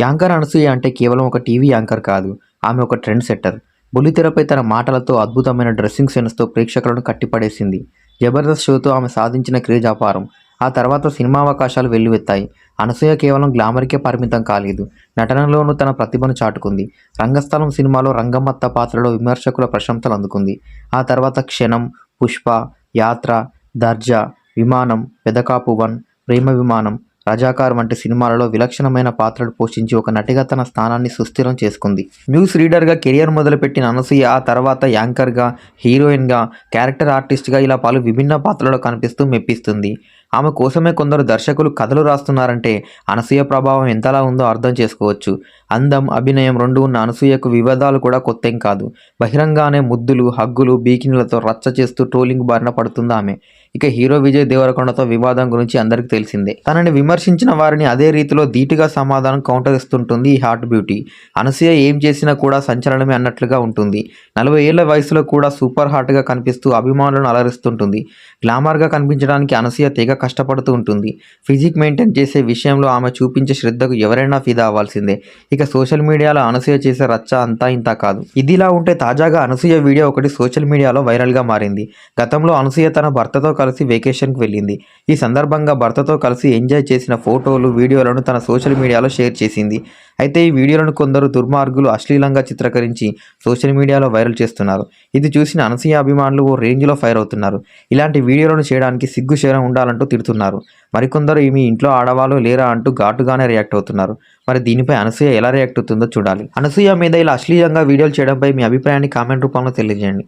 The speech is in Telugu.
యాంకర్ అనసూయ అంటే కేవలం ఒక టీవీ యాంకర్ కాదు ఆమె ఒక ట్రెండ్ సెట్టర్. బుల్లితెరపై తన మాటలతో అద్భుతమైన డ్రెస్సింగ్ సెన్స్తో ప్రేక్షకులను కట్టిపడేసింది. జబర్దస్త్ షోతో ఆమె సాధించిన క్రేజ్ అపారం. ఆ తర్వాత సినిమా అవకాశాలు వెల్లువెత్తాయి. అనసూయ కేవలం గ్లామర్కే పరిమితం కాలేదు. నటనలోనూ తన ప్రతిభను చాటుకుంది. రంగస్థలం సినిమాలో రంగమత్త పాత్రలో విమర్శకుల ప్రశంసలు అందుకుంది. ఆ తర్వాత క్షణం పుష్ప యాత్ర దర్జా విమానం పెదకాపు వన్ ప్రేమ విమానం రజాకార్ వంటి సినిమాలలో విలక్షణమైన పాత్రలు పోషించి ఒక నటిగా తన స్థానాన్ని సుస్థిరం చేసుకుంది. న్యూస్ రీడర్గా కెరియర్ మొదలుపెట్టిన అనసూయ ఆ తర్వాత యాంకర్గా హీరోయిన్గా క్యారెక్టర్ ఆర్టిస్ట్గా ఇలా పలు విభిన్న పాత్రలలో కనిపిస్తూ మెప్పిస్తుంది. ఆమె కోసమే కొందరు దర్శకులు కథలు రాస్తున్నారంటే అనసూయ ప్రభావం ఎంతలా ఉందో అర్థం చేసుకోవచ్చు. అందం అభినయం రెండు ఉన్న అనసూయకు వివాదాలు కూడా కొత్తేం కాదు. బహిరంగానే ముద్దులు హగ్గులు బీకినీలతో రచ్చ చేస్తూ ట్రోలింగ్ బారిన పడుతుంది ఆమె. ఇక హీరో విజయ్ దేవరకొండతో వివాదం గురించి అందరికీ తెలిసిందే. తనని విమర్శించిన వారిని అదే రీతిలో ధీటుగా సమాధానం కౌంటర్ ఇస్తుంటుంది ఈ హాట్ బ్యూటీ. అనసూయ ఏం చేసినా కూడా సంచలనమే అన్నట్లుగా ఉంటుంది. నలభై ఏళ్ళ వయసులో కూడా సూపర్ హాట్గా కనిపిస్తూ అభిమానులను అలరిస్తుంటుంది. గ్లామర్గా కనిపించడానికి అనసూయ తెగ కష్టపడుతూ ఉంటుంది. ఫిజిక్ మెయింటైన్ చేసే విషయంలో ఆమె చూపించే శ్రద్ధకు ఎవరైనా ఫిదా అవ్వాల్సిందే. ఇక సోషల్ మీడియాలో అనసూయ చేసే రచ్చ అంతా ఇంత కాదు. ఇదిలా ఉంటే తాజాగా అనసూయ వీడియో ఒకటి సోషల్ మీడియాలో వైరల్గా మారింది. గతంలో అనసూయ తన భర్తతో కలిసి వెకేషన్కి వెళ్ళింది. ఈ సందర్భంగా భర్తతో కలిసి ఎంజాయ్ చేసిన ఫోటోలు వీడియోలను తన సోషల్ మీడియాలో షేర్ చేసింది. అయితే ఈ వీడియోలను కొందరు దుర్మార్గులు అశ్లీలంగా చిత్రీకరించి సోషల్ మీడియాలో వైరల్ చేస్తున్నారు. ఇది చూసిన అనసూయ అభిమానులు ఓ రేంజ్లో ఫైర్ అవుతున్నారు. ఇలాంటి వీడియోలను చేయడానికి సిగ్గు శరం ఉండాలంటూ తిడుతున్నారు. మరికొందరు మీ ఇంట్లో ఆడవాళ్ళు లేరా అంటూ ఘాటుగానే రియాక్ట్ అవుతున్నారు. మరి దీనిపై అనసూయ ఎలా రియాక్ట్ అవుతుందో చూడాలి. అనసూయ మీద ఇలా అశ్లీలంగా వీడియోలు చేయడంపై మీ అభిప్రాయాన్ని కామెంట్ రూపంలో తెలియజేయండి.